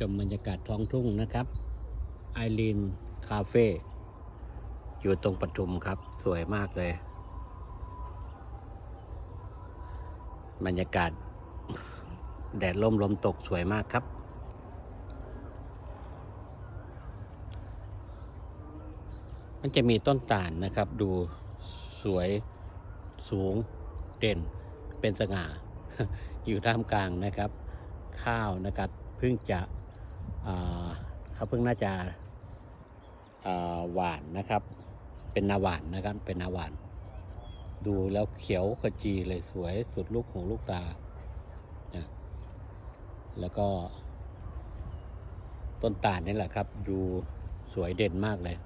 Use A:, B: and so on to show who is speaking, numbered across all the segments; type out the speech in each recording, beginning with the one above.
A: ชมบรรยากาศท้องทุ่งนะครับไอรีนคาเฟ่อยู่ตรงปทุมครับ สวยมากเลย บรรยากาศ แดดล่มลมตกสวยมากครับ มันจะมีต้นตาลนะครับ ดูสวยสูงเด่นเป็นสง่า อยู่ท่ามกลางนะครับ ข้าวนะครับเพิ่งจะ เขาเพิ่งน่าจะหวานนะครับ เป็นนาหวานนะครับ เป็นนาหวาน ดูแล้วเขียวขจีเลยสวยสุดลูกหูลูกตานะแล้วก็ ต้นตาลนี่แหละครับ ดูสวยเด่นมากเลย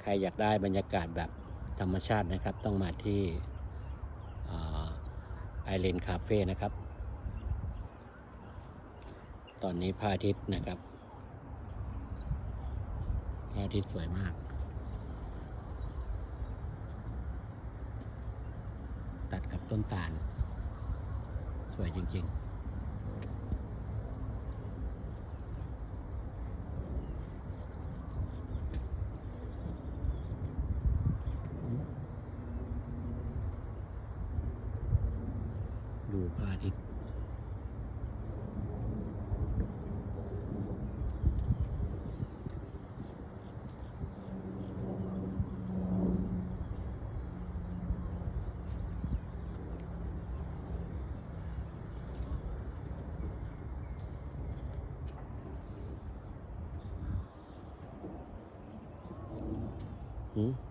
A: ใครอยากได้บรรยากาศแบบธรรมชาตินะครับ ต้องมาที่ ไอเลนคาเฟ่นะครับ ตอนนี้พระอาทิตย์นะครับพระอาทิตย์สวยมาก ตัดกับต้นตาล สวยจริง ๆ ดูพระอาทิตย์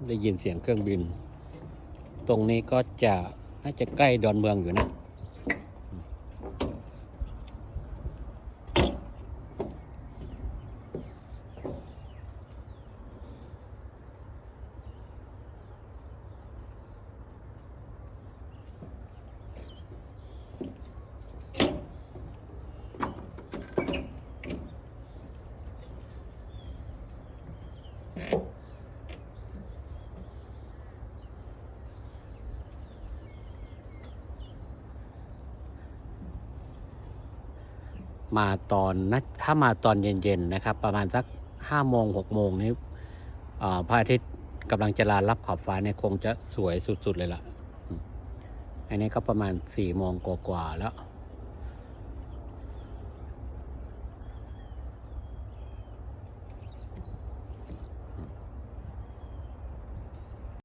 A: ได้ยินเสียงเครื่องบิน ตรงนี้ก็จะน่าจะใกล้ดอนเมืองอยู่นะ มาตอนนะถ้ามาตอนเย็นๆนะครับ ประมาณสักห้าโมงหกโมงนี้พระอาทิตย์กำลังจะลารับขอบฟ้าเนี่ยคงจะสวยสุดๆเลยล่ะ อันนี้ก็ประมาณสี่โมงกว่าๆแล้ว